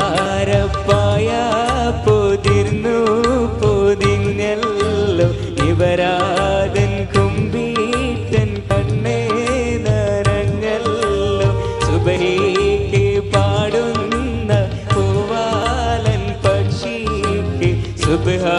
നിസ്കാരപ്പായ പൊതിർന്നു പൊതിഞ്ഞല്ലോ. ഇവരാതൻ കുമ്പീട്ടൻ കണ്ണേ നിറഞ്ഞല്ലോ സുബഹിക്ക് പാടുന്ന പൂവാലൻ പക്ഷിക്ക് സുബഹാ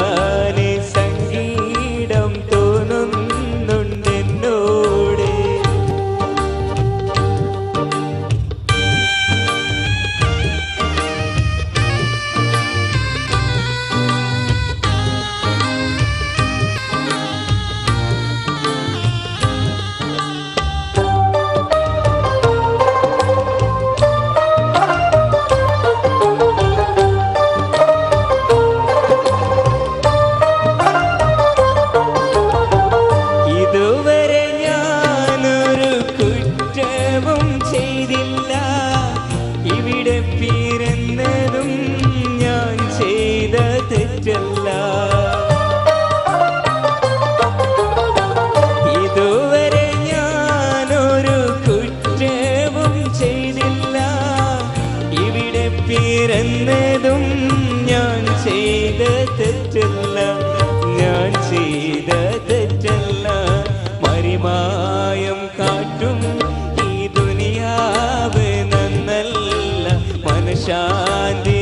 പിറന്നതും ഞാൻ ചെയ്ത തെറ്റല്ല. ഞാൻ ചെയ്ത തെറ്റല്ല. മറിമായം കാട്ടും ഈ ദുനിയാവ് നന്നല്ല. മനഃശാന്തി